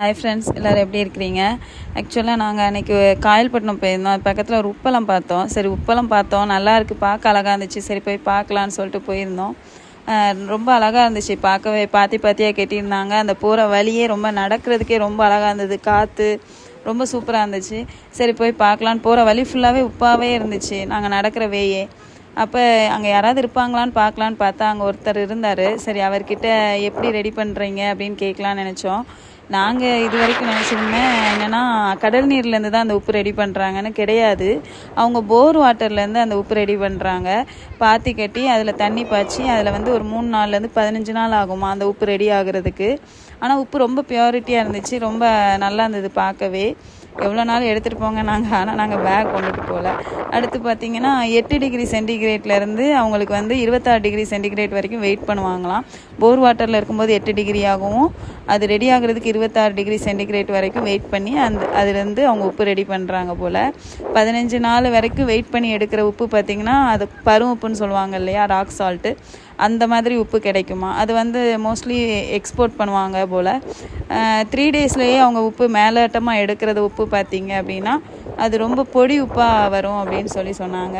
Hi friends எல்லோரும் எப்படி இருக்கிறீங்க? ஆக்சுவலாக நாங்கள் அன்றைக்கி காயல்பட்டினம் போயிருந்தோம். பக்கத்தில் ஒரு உப்பளம் பார்த்தோம். சரி உப்பளம் பார்த்தோம். நல்லா இருக்குது பார்க்க அழகாக இருந்துச்சு. சரி போய் பார்க்கலான்னு சொல்லிட்டு போயிருந்தோம். ரொம்ப அழகாக இருந்துச்சு. பார்க்கவே பாத்தி பாத்தியாக கட்டியிருந்தாங்க. அந்த போகிற வழியே ரொம்ப நடக்கிறதுக்கே ரொம்ப அழகாக இருந்தது. காற்று ரொம்ப சூப்பராக இருந்துச்சு. சரி போய் பார்க்கலான்னு போகிற வழி ஃபுல்லாகவே உப்பாகவே இருந்துச்சு. நாங்கள் நடக்கிற வேயே அப்போ அங்கே யாராவது இருப்பாங்களான்னு பார்க்கலான்னு பார்த்தா அங்கே ஒருத்தர் இருந்தார். சரி அவர்கிட்ட எப்படி ரெடி பண்ணுறீங்க அப்படின்னு கேட்கலான்னு நினச்சோம். நாங்கள் இது வரைக்கும் நினச்சிருந்தேன் என்னென்னா கடல் நீர்லேருந்து தான் அந்த உப்பு ரெடி பண்ணுறாங்கன்னு கிடையாது. அவங்க போர் வாட்டர்லேருந்து அந்த உப்பு ரெடி பண்ணுறாங்க பாத்தி கட்டி அதில் தண்ணி பாய்ச்சி அதில் வந்து ஒரு மூணு நாள்லேருந்து பதினஞ்சு நாள் ஆகுமா அந்த உப்பு ரெடி ஆகுறதுக்கு. ஆனால் உப்பு ரொம்ப பியூரிட்டியாக இருந்துச்சு ரொம்ப நல்லா இருந்தது பார்க்கவே. எவ்வளோ நாள் எடுத்துகிட்டு போங்க நாங்கள் ஆனால் நாங்கள் பேக் கொண்டுட்டு போகல அடுத்து பார்த்தீங்கன்னா எட்டு டிகிரி சென்டிகிரேட்லேருந்து அவங்களுக்கு வந்து இருபத்தாறு டிகிரி சென்டிகிரேட் வரைக்கும் வெயிட் பண்ணுவாங்களாம். போர் வாட்டரில் இருக்கும்போது எட்டு டிகிரி ஆகவும் அது ரெடி ஆகிறதுக்கு இருபத்தாறு டிகிரி சென்டிகிரேட் வரைக்கும் வெயிட் பண்ணி அந்த அதுலேருந்து அவங்க உப்பு ரெடி பண்ணுறாங்க போல். பதினஞ்சு நாள் வரைக்கும் வெயிட் பண்ணி எடுக்கிற உப்பு பார்த்திங்கன்னா அது பரும் உப்புன்னு சொல்லுவாங்க இல்லையா ராக் சால்ட்டு அந்த மாதிரி உப்பு கிடைக்குமா? அது வந்து மோஸ்ட்லி எக்ஸ்போர்ட் பண்ணுவாங்க போல். த்ரீ டேஸ்லேயே அவங்க உப்பு மேலோட்டமாக எடுக்கிறது உப்பு பார்த்தீங்க அப்படின்னா அது ரொம்ப பொடி உப்பாக வரும் அப்படின்னு சொல்லி சொன்னாங்க.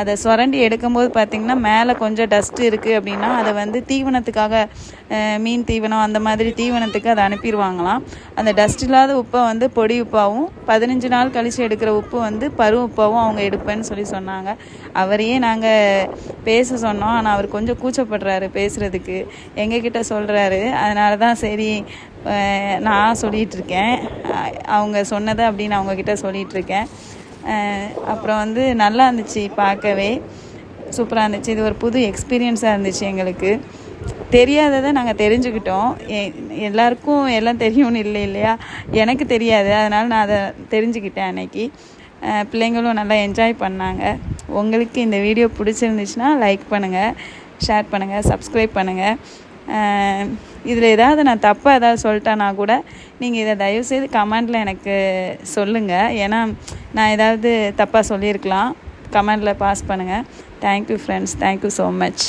அதை சுரண்டி எடுக்கும்போது பார்த்திங்கன்னா மேலே கொஞ்சம் டஸ்ட் இருக்குது அப்படின்னா அதை வந்து தீவனத்துக்காக மீன் தீவனம் அந்த மாதிரி தீவனத்துக்கு அதை அனுப்பிடுவாங்களாம். அந்த டஸ்ட் இல்லாத உப்பை வந்து பொடி உப்பாகவும் பதினஞ்சு நாள் கழித்து எடுக்கிற உப்பு வந்து பரு உப்பாகவும் அவங்க எடுப்பேன்னு சொல்லி சொன்னாங்க. அவரையே நாங்கள் பேச சொன்னோம். ஆனால் அவர் கொஞ்சம் கூச்சப்படுறாரு பேசுகிறதுக்கு எங்ககிட்ட சொல்கிறாரு அதனால தான் சரி நான் சொல்லிகிட்டு இருக்கேன் அவங்க சொன்னதை அப்படின்னு அவங்கக்கிட்ட சொல்லிகிட்டு இருக்கேன் அப்புறம் வந்து நல்லா இருந்துச்சு பார்க்கவே. சூப்பராக இருந்துச்சு. இது ஒரு புது எக்ஸ்பீரியன்ஸாக இருந்துச்சு எங்களுக்கு. தெரியாததை நாங்கள் தெரிஞ்சுக்கிட்டோம். எ- எல்லாருக்கும் எல்லாம் தெரியும்னு இல்லை இல்லையா? எனக்கு தெரியாது. அதனால் நான் அதை தெரிஞ்சுக்கிட்டேன் அன்னைக்கு. பிள்ளைங்களும் நல்லா என்ஜாய் பண்ணாங்க. உங்களுக்கு இந்த வீடியோ பிடிச்சிருந்துச்சுன்னா லைக் பண்ணுங்கள் ஷேர் பண்ணுங்கள் சப்ஸ்கிரைப் பண்ணுங்கள் இதில் ஏதாவது நான் தப்பாக ஏதாவது சொல்லிட்டேன்னா கூட நீங்கள் இதை தயவுசெய்து கமெண்டில் எனக்கு சொல்லுங்கள் ஏன்னா நான் ஏதாவது தப்பாக சொல்லியிருக்கலாம். கமெண்டில் பாஸ் பண்ணுங்கள் thank you friends thank you so much